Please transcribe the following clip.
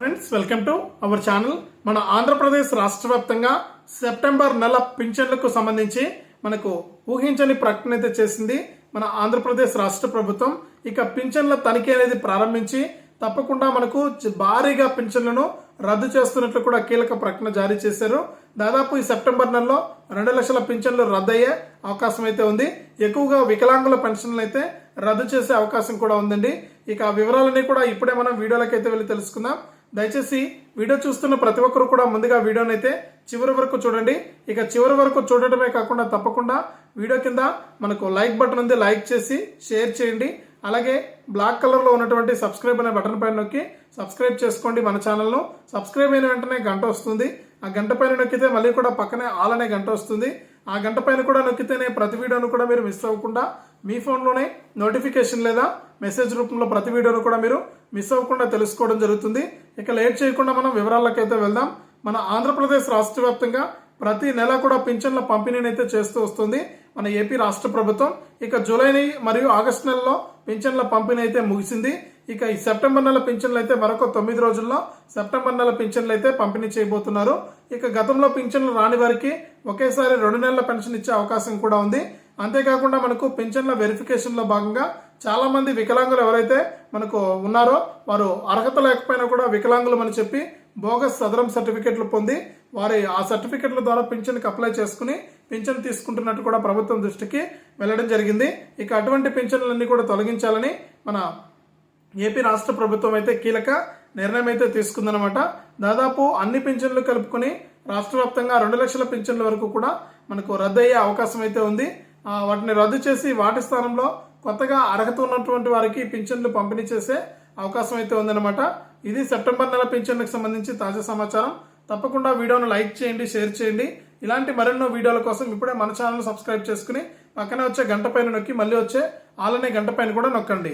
Friends welcome to our channel మన ఆంధ్రప్రదేశ్ రాష్ట్ర వ్యాప్తంగా సెప్టెంబర్ నెల పింఛన్లకు సంబంధించి మనకు ఊహించని ప్రకటన అయితే చేసింది మన ఆంధ్రప్రదేశ్ రాష్ట్ర ప్రభుత్వం. ఇక పింఛన్ల తనిఖీ అనేది ప్రారంభించి తప్పకుండా మనకు భారీగా పింఛన్లను రద్దు చేస్తున్నట్లు కూడా కీలక ప్రకటన జారీ చేశారు. దాదాపు ఈ సెప్టెంబర్ నెలలో రెండు లక్షల పింఛన్లు రద్దయ్యే అవకాశం అయితే ఉంది. ఎక్కువగా వికలాంగుల పెన్షన్లు అయితే రద్దు చేసే అవకాశం కూడా ఉందండి. ఇక ఆ వివరాలన్నీ కూడా ఇప్పుడే మనం వీడియోలకైతే వెళ్ళి తెలుసుకుందాం. దయచేసి వీడియో చూస్తున్న ప్రతి ఒక్కరు కూడా ముందుగా వీడియోని అయితే చివరి వరకు చూడండి. ఇక చివరి వరకు చూడటమే కాకుండా తప్పకుండా వీడియో కింద మనకు లైక్ బటన్ ఉంది లైక్ చేసి షేర్ చేయండి. అలాగే బ్లాక్ కలర్లో ఉన్నటువంటి సబ్స్క్రైబ్ అనే బటన్ పైన నొక్కి సబ్స్క్రైబ్ చేసుకోండి మన ఛానల్ను. సబ్స్క్రైబ్ అయిన వెంటనే గంట వస్తుంది. ఆ గంట పైన నొక్కితే మళ్ళీ కూడా పక్కనే ఆల్ అనే గంట వస్తుంది. ఆ గంట పైన కూడా నొక్కితేనే ప్రతి వీడియోను కూడా మీరు మిస్ అవ్వకుండా మీ ఫోన్లోనే నోటిఫికేషన్ లేదా మెసేజ్ రూపంలో ప్రతి వీడియోను కూడా మీరు మిస్ అవ్వకుండా తెలుసుకోవడం జరుగుతుంది. ఇక లేట్ చేయకుండా మనం వివరాలకైతే వెళ్దాం. మన ఆంధ్రప్రదేశ్ రాష్ట్ర వ్యాప్తంగా ప్రతి నెల కూడా పింఛన్ల పంపిణీని అయితే చేస్తూ వస్తుంది. మన ఏపీ రాష్ట్ర ప్రభుత్వం ఇక జూలై మరియు ఆగస్టు నెలలో పింఛన్ల పంపిణీ అయితే ముగిసింది. ఇక ఈ సెప్టెంబర్ నెల పింఛన్లు అయితే మరొక తొమ్మిది రోజుల్లో సెప్టెంబర్ నెల పింఛన్లు అయితే పంపిణీ చేయబోతున్నారు. ఇక గతంలో పింఛన్లు రాని వారికి ఒకేసారి రెండు నెలల పెన్షన్ ఇచ్చే అవకాశం కూడా ఉంది. అంతేకాకుండా మనకు పెన్షన్ల వెరిఫికేషన్లో భాగంగా చాలామంది వికలాంగులు ఎవరైతే మనకు ఉన్నారో వారు అర్హత లేకపోయినా కూడా వికలాంగులు అని చెప్పి బోగస్ సదరం సర్టిఫికెట్లు పొంది వారి ఆ సర్టిఫికెట్ల ద్వారా పింఛన్కి అప్లై చేసుకుని పింఛన్ తీసుకుంటున్నట్టు కూడా ప్రభుత్వం దృష్టికి వెళ్ళడం జరిగింది. ఇక అటువంటి పింఛన్లన్నీ కూడా తొలగించాలని మన ఏపీ రాష్ట్ర ప్రభుత్వం అయితే కీలక నిర్ణయం అయితే తీసుకుందనమాట దాదాపు అన్ని పింఛన్లు కలుపుకొని రాష్ట్ర వ్యాప్తంగా రెండు లక్షల పింఛన్ల వరకు కూడా మనకు రద్దయ్యే అవకాశం అయితే ఉంది. వాటిని రద్దు చేసి వాటి స్థానంలో కొత్తగా అర్హత ఉన్నటువంటి వారికి పింఛన్లు పంపిణీ చేసే అవకాశం అయితే ఉందన్నమాట. ఇది సెప్టెంబర్ నెల పింఛన్లకు సంబంధించి తాజా సమాచారం. తప్పకుండా వీడియోను లైక్ చేయండి షేర్ చేయండి. ఇలాంటి మరెన్నో వీడియోల కోసం ఇప్పుడే మన ఛానల్ సబ్స్క్రైబ్ చేసుకుని పక్కనే వచ్చే గంట పైన నొక్కి మళ్ళీ వచ్చే ఆలనే గంట పైన కూడా నొక్కండి.